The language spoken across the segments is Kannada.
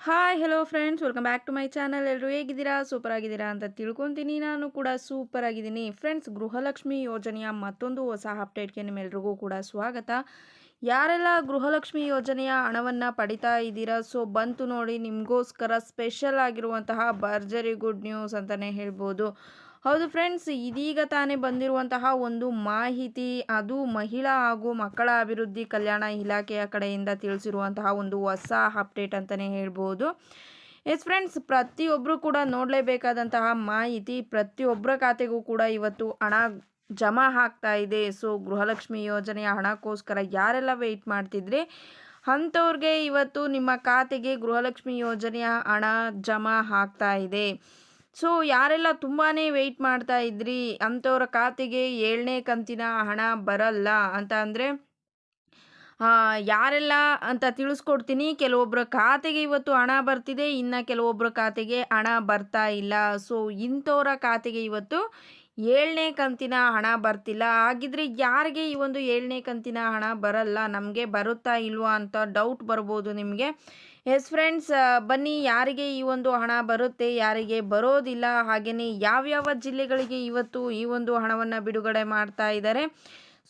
Hi hello friends welcome back to my channel ಎಲ್ಲರೂ ಹೇಗಿದ್ದೀರಾ? ಸೂಪರ್ ಆಗಿದ್ದೀರಾ ಅಂತ ತಿಳ್ಕೊತೀನಿ. ನಾನು ಕೂಡ ಸೂಪರ್ ಆಗಿದ್ದೀನಿ ಫ್ರೆಂಡ್ಸ್ ಗೃಹಲಕ್ಷ್ಮಿ ಯೋಜನೆಯ ಮತ್ತೊಂದು ಹೊಸ ಅಪ್ಡೇಟ್ಗೆ ನಿಮ್ಮೆಲ್ರಿಗೂ ಕೂಡ ಸ್ವಾಗತ. ಯಾರೆಲ್ಲ ಗೃಹಲಕ್ಷ್ಮಿ ಯೋಜನೆಯ ಹಣವನ್ನು ಪಡಿತಾ ಇದ್ದೀರಾ? ಸೊ ಬಂತು ನೋಡಿ, ನಿಮಗೋಸ್ಕರ ಸ್ಪೆಷಲ್ ಆಗಿರುವಂತಹ ಭರ್ಜರಿ ಗುಡ್ ನ್ಯೂಸ್ ಅಂತಲೇ ಹೇಳ್ಬೋದು. ಹೌದು ಫ್ರೆಂಡ್ಸ್, ಇದೀಗ ತಾನೇ ಬಂದಿರುವಂತಹ ಒಂದು ಮಾಹಿತಿ. ಅದು ಮಹಿಳಾ ಹಾಗೂ ಮಕ್ಕಳ ಅಭಿವೃದ್ಧಿ ಕಲ್ಯಾಣ ಇಲಾಖೆಯ ಕಡೆಯಿಂದ ತಿಳಿಸಿರುವಂತಹ ಒಂದು ಹೊಸ ಅಪ್ಡೇಟ್ ಅಂತಲೇ ಹೇಳ್ಬೋದು. ಎಸ್ ಫ್ರೆಂಡ್ಸ್ ಪ್ರತಿಯೊಬ್ಬರು ಕೂಡ ನೋಡಲೇಬೇಕಾದಂತಹ ಮಾಹಿತಿ ಪ್ರತಿಯೊಬ್ಬರ ಖಾತೆಗೂ ಕೂಡ ಇವತ್ತು ಹಣ ಜಮಾ ಆಗ್ತಾ ಇದೆ. ಸೊ, ಗೃಹಲಕ್ಷ್ಮಿ ಯೋಜನೆಯ ಹಣಕ್ಕೋಸ್ಕರ ಯಾರೆಲ್ಲ ವೆಯ್ಟ್ ಮಾಡ್ತಿದ್ರೆ? ಅಂಥವ್ರಿಗೆ ಇವತ್ತು ನಿಮ್ಮ ಖಾತೆಗೆ ಗೃಹಲಕ್ಷ್ಮಿ ಯೋಜನೆಯ ಹಣ ಜಮಾ ಆಗ್ತಾ ಇದೆ. ಸೊ ಯಾರೆಲ್ಲ ತುಂಬಾ ವೆಯ್ಟ್ ಮಾಡ್ತಾ ಇದ್ರಿ, ಅಂಥವ್ರ ಖಾತೆಗೆ ಏಳನೇ ಕಂತಿನ ಹಣ ಬರಲ್ಲ ಅಂತ ಅಂದರೆ ಯಾರೆಲ್ಲ ಅಂತ ತಿಳಿಸ್ಕೊಡ್ತೀನಿ. ಕೆಲವೊಬ್ಬರ ಖಾತೆಗೆ ಇವತ್ತು ಹಣ ಬರ್ತಿದೆ, ಇನ್ನು ಕೆಲವೊಬ್ಬರ ಖಾತೆಗೆ ಹಣ ಬರ್ತಾ ಇಲ್ಲ. ಸೊ ಇಂಥವರ ಖಾತೆಗೆ ಇವತ್ತು ಏಳನೇ ಕಂತಿನ ಹಣ ಬರ್ತಿಲ್ಲ. ಹಾಗಿದ್ರೆ ಯಾರಿಗೆ ಈ ಒಂದು ಏಳನೇ ಕಂತಿನ ಹಣ ಬರಲ್ಲ? ನಮಗೆ ಬರುತ್ತಾ ಇಲ್ವಾ ಅಂತ ಡೌಟ್ ಬರ್ಬೋದು ನಿಮಗೆ. ಎಸ್ ಫ್ರೆಂಡ್ಸ್ ಬನ್ನಿ, ಯಾರಿಗೆ ಈ ಒಂದು ಹಣ ಬರುತ್ತೆ, ಯಾರಿಗೆ ಬರೋದಿಲ್ಲ ಹಾಗೆಯೇ ಯಾವ್ಯಾವ ಜಿಲ್ಲೆಗಳಿಗೆ ಇವತ್ತು ಈ ಒಂದು ಹಣವನ್ನು ಬಿಡುಗಡೆ ಮಾಡ್ತಾ ಇದ್ದಾರೆ.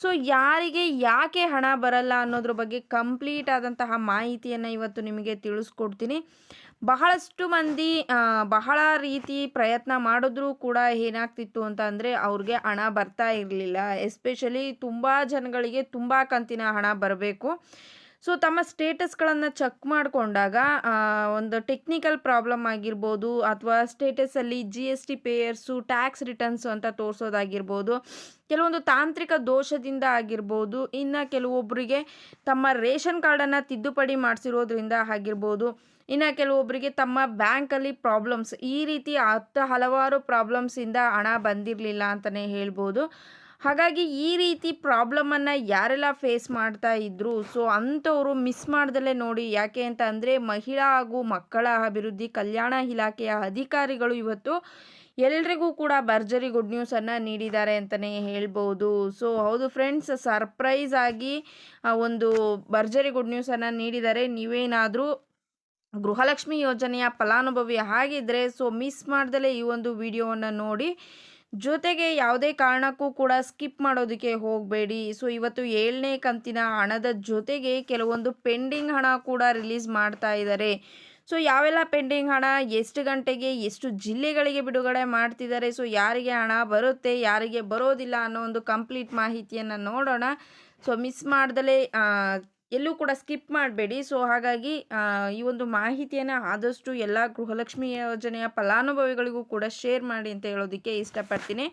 ಸೊ, ಯಾರಿಗೆ ಯಾಕೆ ಹಣ ಬರಲ್ಲ ಅನ್ನೋದ್ರ ಬಗ್ಗೆ ಕಂಪ್ಲೀಟ್ ಆದಂತಹ ಮಾಹಿತಿಯನ್ನು ಇವತ್ತು ನಿಮಗೆ ತಿಳಿಸ್ಕೊಡ್ತೀನಿ. ಬಹಳಷ್ಟು ಮಂದಿ ಬಹಳ ರೀತಿ ಪ್ರಯತ್ನ ಮಾಡಿದ್ರೂ ಕೂಡ ಏನಾಗ್ತಿತ್ತು ಅಂತ ಅಂದರೆ ಅವ್ರಿಗೆ ಹಣ ಬರ್ತಾ ಇರಲಿಲ್ಲ. ಎಸ್ಪೆಷಲಿ ತುಂಬ ಜನಗಳಿಗೆ ತುಂಬ ಕಂತಿನ ಹಣ ಬರಬೇಕು. ಸೊ ತಮ್ಮ ಸ್ಟೇಟಸ್ಗಳನ್ನು ಚೆಕ್ ಮಾಡಿಕೊಂಡಾಗ ಒಂದು ಟೆಕ್ನಿಕಲ್ ಪ್ರಾಬ್ಲಮ್ ಆಗಿರ್ಬೋದು ಅಥವಾ ಸ್ಟೇಟಸಲ್ಲಿ G S T payers, tax returns ಅಂತ ತೋರಿಸೋದಾಗಿರ್ಬೋದು, ಕೆಲವೊಂದು ತಾಂತ್ರಿಕ ದೋಷದಿಂದ ಆಗಿರ್ಬೋದು, ಇನ್ನು ಕೆಲವೊಬ್ಬರಿಗೆ ತಮ್ಮ ರೇಷನ್ ಕಾರ್ಡನ್ನು ತಿದ್ದುಪಡಿ ಮಾಡಿಸಿರೋದ್ರಿಂದ ಆಗಿರ್ಬೋದು, ಇನ್ನು ಕೆಲವೊಬ್ಬರಿಗೆ ತಮ್ಮ ಬ್ಯಾಂಕಲ್ಲಿ ಪ್ರಾಬ್ಲಮ್ಸ್, ಈ ರೀತಿ ಹತ್ತು ಹಲವಾರು ಪ್ರಾಬ್ಲಮ್ಸಿಂದ ಹಣ ಬಂದಿರಲಿಲ್ಲ ಅಂತಲೇ ಹೇಳ್ಬೋದು. ಹಾಗಾಗಿ ಈ ರೀತಿ ಪ್ರಾಬ್ಲಮನ್ನು ಯಾರೆಲ್ಲ ಫೇಸ್ ಮಾಡ್ತಾ ಇದ್ರು ಸೊ ಅಂಥವರು ಮಿಸ್ ಮಾಡ್ದಲೇ ನೋಡಿ, ಯಾಕೆ ಅಂತ ಅಂದರೆ ಮಹಿಳಾ ಹಾಗೂ ಮಕ್ಕಳ ಅಭಿವೃದ್ಧಿ, ಕಲ್ಯಾಣ ಇಲಾಖೆಯ ಅಧಿಕಾರಿಗಳು ಇವತ್ತು ಎಲ್ರಿಗೂ ಕೂಡ ಭರ್ಜರಿ ಗುಡ್ ನ್ಯೂಸನ್ನು ನೀಡಿದ್ದಾರೆ ಅಂತಲೇ ಹೇಳ್ಬೋದು. ಸೊ ಹೌದು ಫ್ರೆಂಡ್ಸ್ ಸರ್ಪ್ರೈಸ್ ಆಗಿ ಒಂದು ಭರ್ಜರಿ ಗುಡ್ ನ್ಯೂಸನ್ನು ನೀಡಿದ್ದಾರೆ. ನೀವೇನಾದರೂ ಗೃಹಲಕ್ಷ್ಮಿ ಯೋಜನೆಯ ಫಲಾನುಭವಿ ಆಗಿದ್ದರೆ ಸೊ ಮಿಸ್ ಮಾಡ್ದಲೇ ಈ ಒಂದು ವಿಡಿಯೋವನ್ನು ನೋಡಿ ಜೊತೆಗೆ ಯಾವುದೇ ಕಾರಣಕ್ಕೂ ಕೂಡ ಸ್ಕಿಪ್ ಮಾಡೋದಕ್ಕೆ ಹೋಗಬೇಡಿ. ಸೊ, ಇವತ್ತು ಏಳನೇ ಕಂತಿನ ಹಣದ ಜೊತೆಗೆ ಕೆಲವೊಂದು ಪೆಂಡಿಂಗ್ ಹಣ ಕೂಡ ರಿಲೀಸ್ ಮಾಡ್ತಾ ಇದ್ದಾರೆ. ಸೊ, ಯಾವೆಲ್ಲ ಪೆಂಡಿಂಗ್ ಹಣ, ಎಷ್ಟು ಗಂಟೆಗೆ, ಎಷ್ಟು ಜಿಲ್ಲೆಗಳಿಗೆ ಬಿಡುಗಡೆ ಮಾಡ್ತಿದ್ದಾರೆ, ಸೊ, ಯಾರಿಗೆ ಹಣ ಬರುತ್ತೆ, ಯಾರಿಗೆ ಬರೋದಿಲ್ಲ ಅನ್ನೋ ಒಂದು ಕಂಪ್ಲೀಟ್ ಮಾಹಿತಿಯನ್ನು ನೋಡೋಣ. ಸೊ, ಮಿಸ್ ಮಾಡ್ದಲೇ ಎಲ್ಲೂ ಕೂಡ ಸ್ಕಿಪ್ ಮಾಡಬೇಡಿ. ಸೊ, ಹಾಗಾಗಿ ಈ ಒಂದು ಮಾಹಿತಿಯನ್ನು ಆದಷ್ಟು ಎಲ್ಲ ಗೃಹಲಕ್ಷ್ಮಿ ಯೋಜನೆಯ ಫಲಾನುಭವಿಗಳಿಗೂ ಕೂಡ ಶೇರ್ ಮಾಡಿ ಅಂತ ಹೇಳೋದಕ್ಕೆ ಇಷ್ಟಪಡ್ತೀನಿ.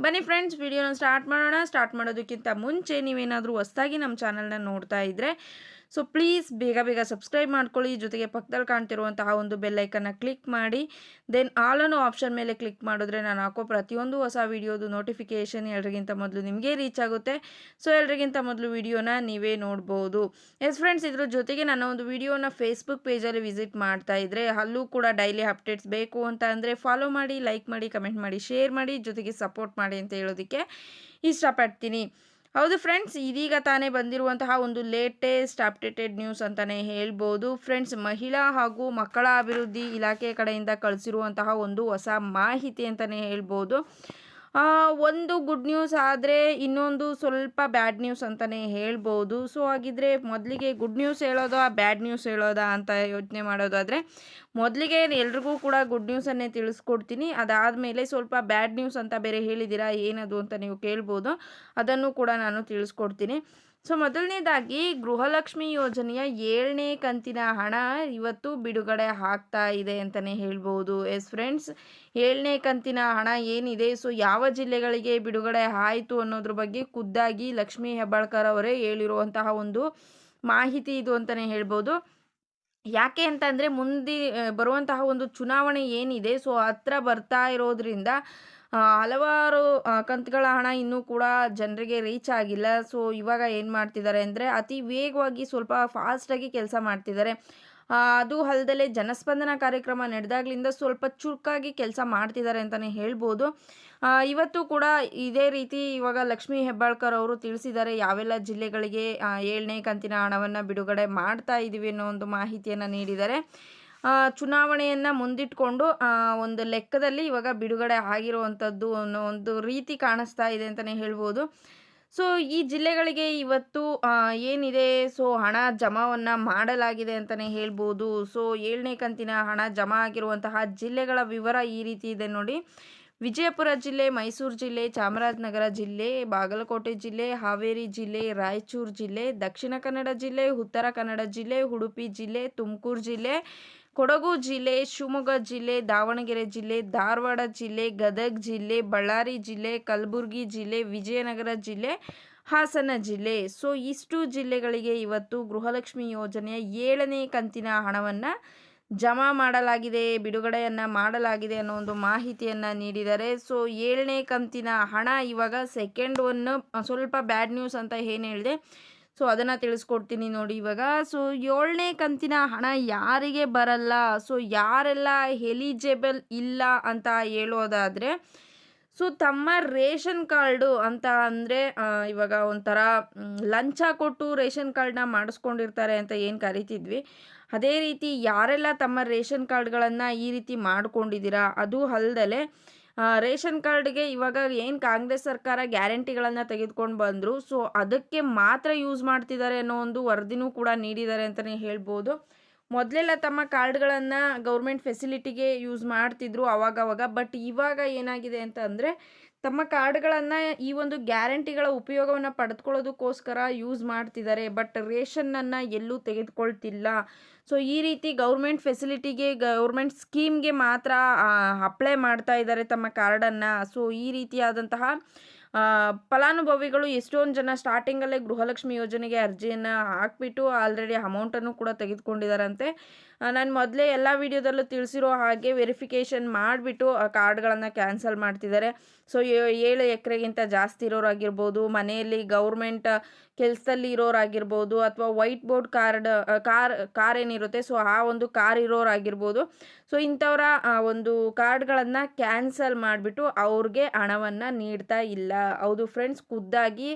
ಬನ್ನಿ ಫ್ರೆಂಡ್ಸ್, ವಿಡಿಯೋನ ಸ್ಟಾರ್ಟ್ ಮಾಡೋಣ. ಸ್ಟಾರ್ಟ್ ಮಾಡೋದಕ್ಕಿಂತ ಮುಂಚೆ ನೀವೇನಾದರೂ ಹೊಸದಾಗಿ ನಮ್ಮ ಚಾನಲ್ನ ನೋಡ್ತಾ ಇದ್ದರೆ ಸೊ ಪ್ಲೀಸ್ ಬೇಗ ಬೇಗ ಸಬ್ಸ್ಕ್ರೈಬ್ ಮಾಡ್ಕೊಳ್ಳಿ. ಜೊತೆಗೆ ಪಕ್ಕದಲ್ಲಿ ಕಾಣ್ತಿರುವಂತಹ ಒಂದು ಬೆಲ್ಲೈಕನ್ನು ಕ್ಲಿಕ್ ಮಾಡಿ. ದೆನ್ ಆಲ್ ಅನ್ನೋ ಆಪ್ಷನ್ ಮೇಲೆ ಕ್ಲಿಕ್ ಮಾಡಿದ್ರೆ ನಾನು ಹಾಕೋ ಪ್ರತಿಯೊಂದು ಹೊಸ ವೀಡಿಯೋದು ನೋಟಿಫಿಕೇಷನ್ ಎಲ್ರಿಗಿಂತ ಮೊದಲು ನಿಮಗೆ ರೀಚ್ ಆಗುತ್ತೆ. ಸೊ ಎಲ್ರಿಗಿಂತ ಮೊದಲು ವಿಡಿಯೋನ ನೀವೇ ನೋಡ್ಬೋದು. ಎಸ್ ಫ್ರೆಂಡ್ಸ್ ಇದ್ರ ಜೊತೆಗೆ ನನ್ನ ಒಂದು ವಿಡಿಯೋನ ಫೇಸ್ಬುಕ್ ಪೇಜಲ್ಲಿ ವಿಸಿಟ್ ಮಾಡ್ತಾ ಇದ್ದರೆ ಅಲ್ಲೂ ಕೂಡ ಡೈಲಿ ಅಪ್ಡೇಟ್ಸ್ ಬೇಕು ಅಂತ ಅಂದರೆ ಫಾಲೋ ಮಾಡಿ ಲೈಕ್ ಮಾಡಿ ಕಮೆಂಟ್ ಮಾಡಿ ಶೇರ್ ಮಾಡಿ, ಜೊತೆಗೆ ಸಪೋರ್ಟ್ ಮಾಡಿ ಅಂತ ಹೇಳೋದಕ್ಕೆ ಇಷ್ಟಪಡ್ತೀನಿ. ಹೌದು ಫ್ರೆಂಡ್ಸ್, ಇದೀಗ ತಾನೇ ಬಂದಿರುವಂತಹ ಒಂದು ಲೇಟೆಸ್ಟ್ ಅಪ್ಡೇಟೆಡ್ ನ್ಯೂಸ್ ಅಂತಲೇ ಹೇಳ್ಬೋದು. ಫ್ರೆಂಡ್ಸ್, ಮಹಿಳಾ ಹಾಗೂ ಮಕ್ಕಳ ಅಭಿವೃದ್ಧಿ ಇಲಾಖೆ ಕಡೆಯಿಂದ ಕಳಿಸಿರುವಂತಹ ಒಂದು ಹೊಸ ಮಾಹಿತಿ ಅಂತಲೇ ಹೇಳ್ಬೋದು. ಒಂದು ಗುಡ್ ನ್ಯೂಸ್ ಆದರೆ ಇನ್ನೊಂದು ಸ್ವಲ್ಪ ಬ್ಯಾಡ್ ನ್ಯೂಸ್ ಅಂತಲೇ ಹೇಳ್ಬೋದು. ಸೊ ಹಾಗಿದ್ರೆ ಮೊದಲಿಗೆ ಗುಡ್ ನ್ಯೂಸ್ ಹೇಳೋದಾ ಬ್ಯಾಡ್ ನ್ಯೂಸ್ ಹೇಳೋದಾ ಅಂತ ಯೋಚನೆ ಮಾಡೋದಾದರೆ, ಮೊದಲಿಗೆ ಎಲ್ರಿಗೂ ಕೂಡ ಗುಡ್ ನ್ಯೂಸನ್ನೇ ತಿಳಿಸ್ಕೊಡ್ತೀನಿ. ಅದಾದಮೇಲೆ ಸ್ವಲ್ಪ ಬ್ಯಾಡ್ ನ್ಯೂಸ್ ಅಂತ ಬೇರೆ ಹೇಳಿದ್ದೀರಾ, ಏನದು ಅಂತ ನೀವು ಕೇಳ್ಬೋದು. ಅದನ್ನು ಕೂಡ ನಾನು ತಿಳಿಸ್ಕೊಡ್ತೀನಿ. ಸೊ, ಮೊದಲನೇದಾಗಿ ಗೃಹಲಕ್ಷ್ಮಿ ಯೋಜನೆಯ ಏಳನೇ ಕಂತಿನ ಹಣ ಇವತ್ತು ಬಿಡುಗಡೆ ಆಗ್ತಾ ಇದೆ ಅಂತಲೇ ಹೇಳ್ಬೋದು. ಎಸ್ ಫ್ರೆಂಡ್ಸ್ ಏಳನೇ ಕಂತಿನ ಹಣ ಏನಿದೆ? ಸೊ ಯಾವ ಜಿಲ್ಲೆಗಳಿಗೆ ಬಿಡುಗಡೆ ಆಯಿತು ಅನ್ನೋದ್ರ ಬಗ್ಗೆ ಖುದ್ದಾಗಿ ಲಕ್ಷ್ಮೀ ಹೆಬ್ಬಾಳ್ಕರ್ ಅವರೇ ಹೇಳಿರುವಂತಹ ಒಂದು ಮಾಹಿತಿ ಇದು ಅಂತಲೇ ಹೇಳ್ಬೋದು. ಯಾಕೆ ಅಂತಂದರೆ, ಮುಂದೆ, ಬರುವಂತಹ ಒಂದು ಚುನಾವಣೆ ಏನಿದೆ? ಸೊ ಹತ್ರ ಬರ್ತಾ ಇರೋದ್ರಿಂದ ಹಲವಾರು ಕಂತುಗಳ ಹಣ ಇನ್ನೂ ಕೂಡ ಜನರಿಗೆ ರೀಚ್ ಆಗಿಲ್ಲ. ಸೊ ಇವಾಗ ಏನು ಮಾಡ್ತಿದ್ದಾರೆ ಅಂದರೆ ಅತಿ ವೇಗವಾಗಿ ಸ್ವಲ್ಪ ಫಾಸ್ಟಾಗಿ ಕೆಲಸ ಮಾಡ್ತಿದ್ದಾರೆ. ಅದು ಅಲ್ಲದೆ ಜನಸ್ಪಂದನ ಕಾರ್ಯಕ್ರಮ ನಡೆದಾಗ್ಲಿಂದ ಸ್ವಲ್ಪ ಚುರುಕಾಗಿ ಕೆಲಸ ಮಾಡ್ತಿದ್ದಾರೆ ಅಂತಲೇ ಹೇಳ್ಬೋದು. ಇವತ್ತು ಕೂಡ ಇದೇ ರೀತಿ ಇವಾಗ ಲಕ್ಷ್ಮೀ ಹೆಬ್ಬಾಳ್ಕರ್ ಅವರು ತಿಳಿಸಿದ್ದಾರೆ, ಯಾವೆಲ್ಲ ಜಿಲ್ಲೆಗಳಿಗೆ ಏಳನೇ ಕಂತಿನ ಹಣವನ್ನು ಬಿಡುಗಡೆ ಮಾಡ್ತಾ ಇದ್ದೀವಿ ಅನ್ನೋ ಒಂದು ಮಾಹಿತಿಯನ್ನು ನೀಡಿದ್ದಾರೆ. ಚುನಾವಣೆಯನ್ನು ಮುಂದಿಟ್ಕೊಂಡು ಒಂದು ಲೆಕ್ಕದಲ್ಲಿ ಇವಾಗ ಬಿಡುಗಡೆ ಆಗಿರುವಂಥದ್ದು ಅನ್ನೋ ಒಂದು ರೀತಿ ಕಾಣಿಸ್ತಾ ಇದೆ ಅಂತಲೇ ಹೇಳ್ಬೋದು. ಸೊ, ಈ ಜಿಲ್ಲೆಗಳಿಗೆ ಇವತ್ತು ಏನಿದೆ? ಸೊ, ಹಣ ಜಮಾವನ್ನು ಮಾಡಲಾಗಿದೆ ಅಂತಲೇ ಹೇಳ್ಬೋದು. ಸೊ, ಏಳನೇ ಕಂತಿನ ಹಣ ಜಮಾ ಆಗಿರುವಂತಹ ಜಿಲ್ಲೆಗಳ ವಿವರ ಈ ರೀತಿ ಇದೆ ನೋಡಿ. ವಿಜಯಪುರ ಜಿಲ್ಲೆ, ಮೈಸೂರು ಜಿಲ್ಲೆ, ಚಾಮರಾಜನಗರ ಜಿಲ್ಲೆ, ಬಾಗಲಕೋಟೆ ಜಿಲ್ಲೆ, ಹಾವೇರಿ ಜಿಲ್ಲೆ, ರಾಯಚೂರು ಜಿಲ್ಲೆ, ದಕ್ಷಿಣ ಕನ್ನಡ ಜಿಲ್ಲೆ, ಉತ್ತರ ಕನ್ನಡ ಜಿಲ್ಲೆ, ಉಡುಪಿ ಜಿಲ್ಲೆ, ತುಮಕೂರು ಜಿಲ್ಲೆ ಕೊಡಗು ಜಿಲ್ಲೆ, ಶಿವಮೊಗ್ಗ ಜಿಲ್ಲೆ, ದಾವಣಗೆರೆ ಜಿಲ್ಲೆ, ಧಾರವಾಡ ಜಿಲ್ಲೆ, ಗದಗ ಜಿಲ್ಲೆ, ಬಳ್ಳಾರಿ ಜಿಲ್ಲೆ, ಕಲಬುರಗಿ ಜಿಲ್ಲೆ, ವಿಜಯನಗರ ಜಿಲ್ಲೆ, ಹಾಸನ ಜಿಲ್ಲೆ. ಸೊ ಇಷ್ಟು ಜಿಲ್ಲೆಗಳಿಗೆ ಇವತ್ತು ಗೃಹಲಕ್ಷ್ಮಿ ಯೋಜನೆಯ ಏಳನೇ ಕಂತಿನ ಹಣವನ್ನು ಜಮಾ ಮಾಡಲಾಗಿದೆ, ಬಿಡುಗಡೆಯನ್ನು ಮಾಡಲಾಗಿದೆ ಅನ್ನೋ ಒಂದು ಮಾಹಿತಿಯನ್ನು ನೀಡಿದ್ದಾರೆ. ಸೊ ಏಳನೇ ಕಂತಿನ ಹಣ ಇವಾಗ ಸೆಕೆಂಡ್ ಒನ್ ಸ್ವಲ್ಪ ಬ್ಯಾಡ್ ನ್ಯೂಸ್ ಅಂತ ಏನು ಹೇಳಿದೆ? ಸೊ, ಅದನ್ನು ತಿಳಿಸ್ಕೊಡ್ತೀನಿ ನೋಡಿ ಇವಾಗ. ಸೊ, ಏಳನೇ ಕಂತಿನ ಹಣ ಯಾರಿಗೆ ಬರಲ್ಲ? ಸೊ, ಯಾರೆಲ್ಲ ಎಲಿಜಿಬಲ್ ಇಲ್ಲ ಅಂತ ಹೇಳೋದಾದರೆ, ಸೊ, ತಮ್ಮ ರೇಷನ್ ಕಾರ್ಡು ಅಂತ ಅಂದರೆ ಇವಾಗ ಒಂಥರ ಲಂಚ ಕೊಟ್ಟು ರೇಷನ್ ಕಾರ್ಡ್ನ ಮಾಡಿಸ್ಕೊಂಡಿರ್ತಾರೆ ಅಂತ ಏನು ಕರಿತಿದ್ವಿ. ಅದೇ ರೀತಿ ಯಾರೆಲ್ಲ ತಮ್ಮ ರೇಷನ್ ಕಾರ್ಡ್ಗಳನ್ನು ಈ ರೀತಿ ಮಾಡ್ಕೊಂಡಿದ್ದೀರಾ, ಅದು ಅಲ್ದಲೆ ರೇಷನ್ ಕಾರ್ಡ್ಗೆ ಇವಾಗ ಏನು ಕಾಂಗ್ರೆಸ್ ಸರ್ಕಾರ ಗ್ಯಾರಂಟಿಗಳನ್ನು ತೆಗೆದುಕೊಂಡು ಬಂದರು, ಸೊ ಅದಕ್ಕೆ ಮಾತ್ರ ಯೂಸ್ ಮಾಡ್ತಿದ್ದಾರೆ ಅನ್ನೋ ಒಂದು ವರದಿನೂ ಕೂಡ ನೀಡಿದ್ದಾರೆ ಅಂತಲೇ ಹೇಳ್ಬೋದು. ಮೊದಲೆಲ್ಲ ತಮ್ಮ ಕಾರ್ಡ್ಗಳನ್ನು ಗೌರ್ಮೆಂಟ್ ಫೆಸಿಲಿಟಿಗೆ ಯೂಸ್ ಮಾಡ್ತಿದ್ರು ಅವಾಗವಾಗ, ಬಟ್ ಇವಾಗ ಏನಾಗಿದೆ ಅಂತ ಅಂದರೆ, ತಮ್ಮ ಕಾರ್ಡ್ಗಳನ್ನು ಈ ಒಂದು ಗ್ಯಾರಂಟಿಗಳ ಉಪಯೋಗವನ್ನು ಪಡೆದುಕೊಳ್ಳೋದಕ್ಕೋಸ್ಕರ ಯೂಸ್ ಮಾಡ್ತಿದ್ದಾರೆ, ಬಟ್ ರೇಷನ್ನನ್ನು ಎಲ್ಲೂ ತೆಗೆದುಕೊಳ್ತಿಲ್ಲ. ಸೊ ಈ ರೀತಿ ಗೌರ್ಮೆಂಟ್ ಫೆಸಿಲಿಟಿಗೆ, ಗೌರ್ಮೆಂಟ್ ಸ್ಕೀಮ್ಗೆ ಮಾತ್ರ ಅಪ್ಲೈ ಮಾಡ್ತಾ ಇದ್ದಾರೆ ತಮ್ಮ ಕಾರ್ಡನ್ನು. ಸೊ ಈ ರೀತಿಯಾದಂತಹ ಫಲಾನುಭವಿಗಳು ಎಷ್ಟೊಂದು ಜನ ಸ್ಟಾರ್ಟಿಂಗಲ್ಲೇ ಗೃಹಲಕ್ಷ್ಮಿ ಯೋಜನೆಗೆ ಅರ್ಜಿಯನ್ನು ಹಾಕ್ಬಿಟ್ಟು ಆಲ್ರೆಡಿ ಅಮೌಂಟನ್ನು ಕೂಡ ತೆಗೆದುಕೊಂಡಿದ್ದಾರಂತೆ ನಾನು ಮೊದಲೇ ಎಲ್ಲ ವಿಡಿಯೋದಲ್ಲೂ ತಿಳಿಸಿರೋ ಹಾಗೆ ವೆರಿಫಿಕೇಷನ್ ಮಾಡಿಬಿಟ್ಟು, ಆ ಕಾರ್ಡ್ಗಳನ್ನು ಕ್ಯಾನ್ಸಲ್ ಮಾಡ್ತಿದ್ದಾರೆ ಸೊ ಏಳು ಎಕರೆಗಿಂತ ಜಾಸ್ತಿ ಇರೋರಾಗಿರ್ಬೋದು, ಮನೆಯಲ್ಲಿ ಗೌರ್ಮೆಂಟ್ ಕೆಲಸದಲ್ಲಿ ಇರೋರಾಗಿರ್ಬೋದು, ಅಥವಾ white board card car car ಏನಿರುತ್ತೆ ಸೊ ಆ ಒಂದು ಕಾರ್ ಇರೋರಾಗಿರ್ಬೋದು. ಸೊ ಇಂಥವರ ಒಂದು ಕಾರ್ಡ್ಗಳನ್ನು ಕ್ಯಾನ್ಸಲ್ ಮಾಡಿಬಿಟ್ಟು ಅವ್ರಿಗೆ ಹಣವನ್ನು ನೀಡ್ತಾ ಇಲ್ಲ. ಹೌದು ಫ್ರೆಂಡ್ಸ್, ಖುದ್ದಾಗಿ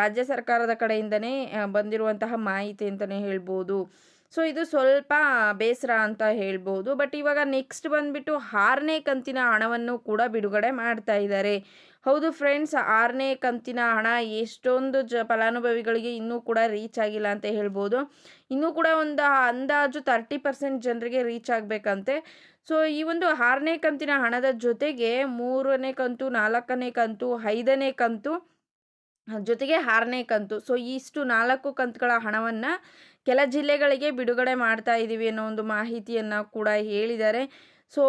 ರಾಜ್ಯ ಸರ್ಕಾರದ ಕಡೆಯಿಂದನೇ ಬಂದಿರುವಂತಹ ಮಾಹಿತಿ ಅಂತಲೇ ಹೇಳ್ಬೋದು. ಸೊ ಇದು ಸ್ವಲ್ಪ ಬೇಸರ ಅಂತ ಹೇಳ್ಬೋದು. ಬಟ್ ಇವಾಗ ನೆಕ್ಸ್ಟ್ ಬಂದುಬಿಟ್ಟು ಆರನೇ ಕಂತಿನ ಹಣವನ್ನು ಕೂಡ ಬಿಡುಗಡೆ ಮಾಡ್ತಾ ಇದ್ದಾರೆ. ಹೌದು ಫ್ರೆಂಡ್ಸ್, ಆರನೇ ಕಂತಿನ ಹಣ ಎಷ್ಟೊಂದು ಜ ಫಲಾನುಭವಿಗಳಿಗೆ ಇನ್ನೂ ಕೂಡ ರೀಚ್ ಆಗಿಲ್ಲ ಅಂತ ಹೇಳ್ಬೋದು. ಇನ್ನೂ ಕೂಡ ಒಂದು ಅಂದಾಜು ತರ್ಟಿ ಪರ್ಸೆಂಟ್ ಜನರಿಗೆ ರೀಚ್ ಆಗಬೇಕಂತೆ. ಸೊ ಈ ಒಂದು ಆರನೇ ಕಂತಿನ ಹಣದ ಜೊತೆಗೆ ಮೂರನೇ ಕಂತು, ನಾಲ್ಕನೇ ಕಂತು, ಐದನೇ ಕಂತು, ಜೊತೆಗೆ ಆರನೇ ಕಂತು. ಸೊ ಇಷ್ಟು ನಾಲ್ಕು ಕಂತುಗಳ ಹಣವನ್ನು ಕೆಲ ಜಿಲ್ಲೆಗಳಿಗೆ ಬಿಡುಗಡೆ ಮಾಡ್ತಾ ಇದ್ದೀವಿ ಅನ್ನೋ ಒಂದು ಮಾಹಿತಿಯನ್ನು ಕೂಡ ಹೇಳಿದ್ದಾರೆ. ಸೊ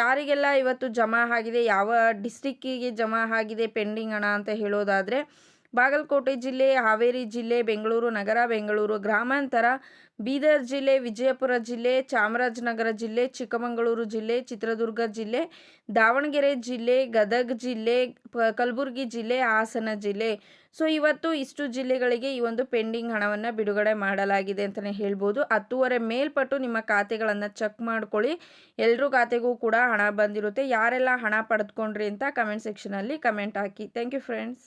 ಯಾರಿಗೆಲ್ಲ ಇವತ್ತು ಜಮಾ ಆಗಿದೆ, ಯಾವ ಡಿಸ್ಟಿಕ್ಕಿಗೆ ಜಮಾ ಆಗಿದೆ ಪೆಂಡಿಂಗ್ ಹಣ ಅಂತ ಹೇಳೋದಾದರೆ ಬಾಗಲಕೋಟೆ ಜಿಲ್ಲೆ, ಹಾವೇರಿ ಜಿಲ್ಲೆ, ಬೆಂಗಳೂರು ನಗರ, ಬೆಂಗಳೂರು ಗ್ರಾಮಾಂತರ, ಬೀದರ್ ಜಿಲ್ಲೆ, ವಿಜಯಪುರ ಜಿಲ್ಲೆ, ಚಾಮರಾಜನಗರ ಜಿಲ್ಲೆ, ಚಿಕ್ಕಮಗಳೂರು ಜಿಲ್ಲೆ, ಚಿತ್ರದುರ್ಗ ಜಿಲ್ಲೆ, ದಾವಣಗೆರೆ ಜಿಲ್ಲೆ, ಗದಗ ಜಿಲ್ಲೆ ಕಲಬುರಗಿ ಜಿಲ್ಲೆ, ಹಾಸನ ಜಿಲ್ಲೆ. ಸೊ, ಇವತ್ತು ಇಷ್ಟು ಜಿಲ್ಲೆಗಳಿಗೆ ಈ ಒಂದು ಪೆಂಡಿಂಗ್ ಹಣವನ್ನು ಬಿಡುಗಡೆ ಮಾಡಲಾಗಿದೆ ಅಂತಲೇ ಹೇಳ್ಬೋದು. ಹತ್ತುವರೆ ಮೇಲ್ಪಟ್ಟು ನಿಮ್ಮ ಖಾತೆಗಳನ್ನು ಚೆಕ್ ಮಾಡ್ಕೊಳ್ಳಿ. ಎಲ್ಲರೂ ಖಾತೆಗೂ ಕೂಡ ಹಣ ಬಂದಿರುತ್ತೆ. ಯಾರೆಲ್ಲ ಹಣ ಪಡೆದುಕೊಂಡ್ರಿ ಅಂತ ಕಮೆಂಟ್ ಸೆಕ್ಷನಲ್ಲಿ comment hockey. Thank you friends.